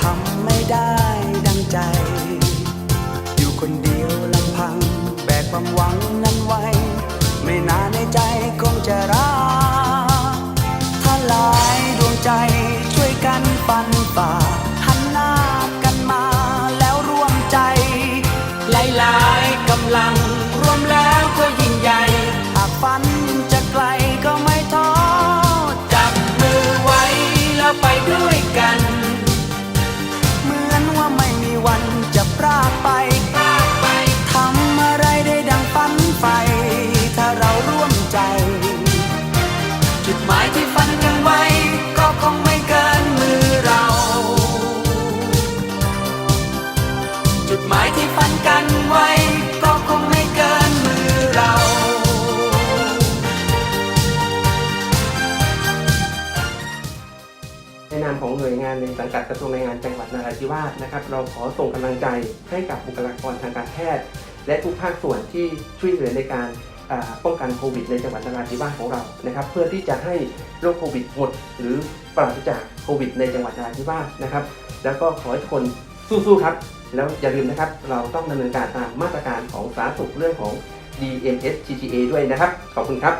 ทำไม่ได้ดังใจ อยู่คนเดียวลำพัง แบกความหวังนั้นไว้ ไม่นานในใจคงจะรักถลายดวงใจช่วยกันปันป่าหันหน้ากันมาแล้วรวมใจ หลายๆกำลังรวมแล้วก็ยิ่งใหญ่หาฝัน งฝันใฝ่ถ้าเราร่วมใจ จุดหมายที่ฝันกันไว้ ก็คงไม่เกินมือเรา จุดหมายที่ฝันกันไว้ ก็คงไม่เกินมือเรา ในนามของหน่วยงานในสังกัดกระทรวงแรงงานจังหวัดนราธิวาสนะครับ เราขอส่งกำลังใจให้กับบุคลากรทางการแพทย์ และทุกภาคส่วนที่ช่วยเหลือในการป้องกันโควิดในจังหวัดนราธิวาสของเรานะครับเพื่อที่จะให้โรคโควิดหมด หรือปราศจากโควิดในจังหวัดนราธิวาสนะครับ แล้วก็ขอให้ทุกคนสู้ๆครับ แล้วอย่าลืมนะครับ เราต้องดำเนินการตามมาตรการของสาธารณสุขเรื่องของ DMS GTA ด้วยนะครับ ขอบคุณครับ